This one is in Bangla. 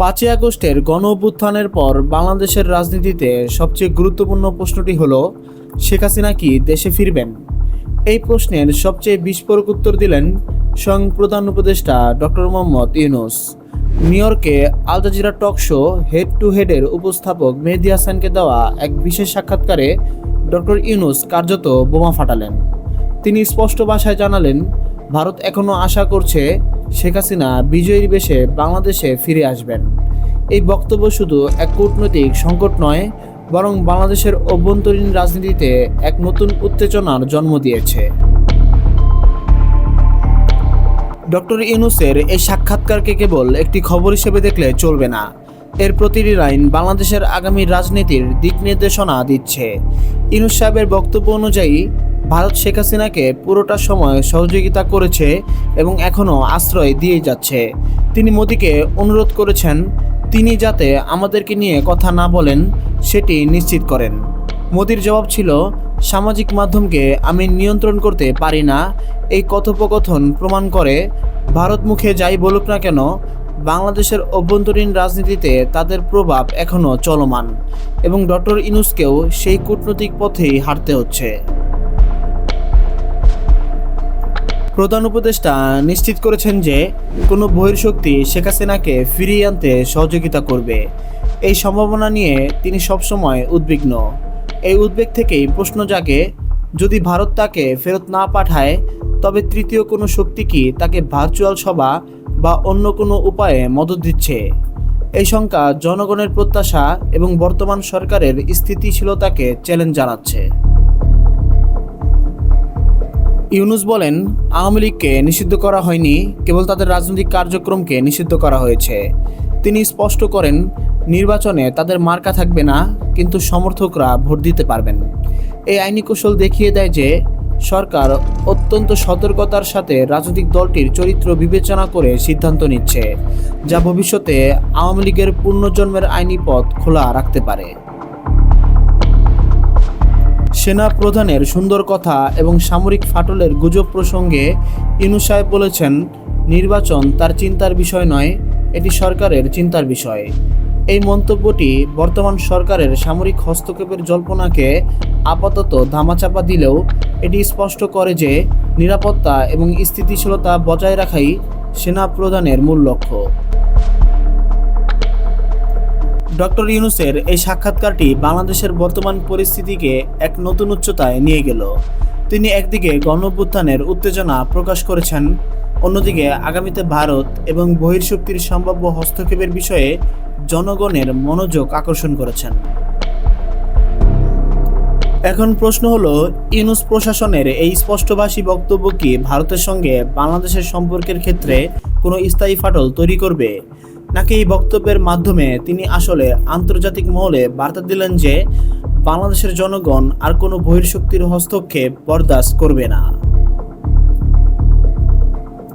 পাঁচই আগস্টের গণ অভ্যুত্থানের পর বাংলাদেশের রাজনীতিতে সবচেয়ে গুরুত্বপূর্ণ প্রশ্নটি হলো, শেখ হাসিনা কি দেশে ফিরবেন? এই প্রশ্নের সবচেয়ে বিস্ফোরক উত্তর দিলেন স্বয়ং প্রধান উপদেষ্টা ডক্টর মোহাম্মদ ইউনুস। নিউ ইয়র্কে Al Jazeera talk show head to হেডের উপস্থাপক মেহেদি হাসানকে দেওয়া এক বিশেষ সাক্ষাৎকারে ডক্টর ইউনুস কার্যত বোমা ফাটালেন। তিনি স্পষ্ট ভাষায় জানালেন, ভারত এখনও আশা করছে শেখ হাসিনা বিজয়ীর বেশে বাংলাদেশে ফিরে আসবেন। এই বক্তব্য শুধু এক কূটনৈতিক সংকট নয়, বরং বাংলাদেশের অভ্যন্তরীণ রাজনীতিতে এক নতুন উত্তেজনার জন্ম দিয়েছে। ডক্টর ইউনুসের এই সাক্ষাৎকারকে কেবল একটি খবর হিসেবে দেখলে চলবে না। এর প্রতিটি লাইন বাংলাদেশের আগামী রাজনীতির দিক নির্দেশনা দিচ্ছে। ইনুস সাহেবের বক্তব্য অনুযায়ী ভারত শেখ হাসিনাকে পুরোটা সময় সহযোগিতা করেছে এবং এখনও আশ্রয় দিয়ে যাচ্ছে। তিনি মোদীকে অনুরোধ করেছেন, তিনি যাতে আমাদেরকে নিয়ে কথা না বলেন, সেটি নিশ্চিত করেন। মোদির জবাব ছিল, সামাজিক মাধ্যমকে আমি নিয়ন্ত্রণ করতে পারি না, এই কথোপকথন প্রমাণ করে ভারত মুখে যাই বলুক না কেন, বাংলাদেশের অভ্যন্তরীণ রাজনীতিতে তাদের প্রভাব এখনও চলমান এবং ডক্টর ইনুসকেও সেই কূটনৈতিক পথেই হাঁটতে হচ্ছে। প্রধান উপদেষ্টা নিশ্চিত করেছেন যে কোনো বহির্শক্তি শেখ হাসিনাকে ফিরিয়ে আনতে সহযোগিতা করবে। এই সম্ভাবনা নিয়ে তিনি সবসময় উদ্বিগ্ন। এই উদ্বেগ থেকেই প্রশ্ন জাগে, যদি ভারত তাকে ফেরত না পাঠায়, তবে তৃতীয় কোনো শক্তি কি তাকে ভার্চুয়াল সভা বা অন্য কোনো উপায়ে মদত দিচ্ছে? এই শঙ্কা জনগণের প্রত্যাশা এবং বর্তমান সরকারের স্থিতিশীলতাকে চ্যালেঞ্জ জানাচ্ছে। ইউনুস বলেন, আওয়ামী লীগকে নিষিদ্ধ করা হয়নি, কেবল তাদের রাজনৈতিক কার্যক্রমকে নিষিদ্ধ করা হয়েছে। তিনি স্পষ্ট করেন, নির্বাচনে তাদের মার্কা থাকবে না, কিন্তু সমর্থকরা ভোট দিতে পারবেন। এই আইনি কৌশল দেখিয়ে দেয় যে, সরকার অত্যন্ত সতর্কতার সাথে রাজনৈতিক দলটির চরিত্র বিবেচনা করে সিদ্ধান্ত নিচ্ছে, যা ভবিষ্যতে আওয়ামী লীগের পুনর্জন্মের আইনি পথ খোলা রাখতে পারে। সেনা প্রধানের সুন্দর কথা এবং সামরিক ফাটলের গুজব প্রসঙ্গে ইনু সাহেব বলেছেন, নির্বাচন তার চিন্তার বিষয় নয়, এটি সরকারের চিন্তার বিষয়। এই মন্তব্যটি বর্তমান সরকারের সামরিক হস্তক্ষেপের জল্পনাকে আপাতত ধামাচাপা দিলেও এটি স্পষ্ট করে যে নিরাপত্তা এবং স্থিতিশীলতা বজায় রাখাই সেনা প্রধানের মূল লক্ষ্য। ডক্টর ইউনুসের এই সাক্ষাৎকারটি বাংলাদেশের বর্তমান পরিস্থিতিকে এক নতুন উচ্চতায় নিয়ে গেল। তিনি একদিকে গণঅভ্যুত্থানের উত্তেজনা প্রকাশ করেছেন, অন্যদিকে আগামীতে ভারত এবং বহির্শক্তির সম্ভাব্য হস্তক্ষেপের বিষয়ে জনগণের মনোযোগ আকর্ষণ করেছেন। এখন প্রশ্ন হলো, ইউনুস প্রশাসনের এই স্পষ্টভাষী বক্তব্য কি ভারতের সঙ্গে বাংলাদেশের সম্পর্কের ক্ষেত্রে কোনো স্থায়ী ফাটল তৈরি করবে? নাকি এই বক্তব্যের মাধ্যমে তিনি আসলে আন্তর্জাতিক মহলে বার্তা দিলেন যে বাংলাদেশের জনগণ আর কোনো বহির্শক্তির হস্তক্ষেপ বরদাস্ত করবে না।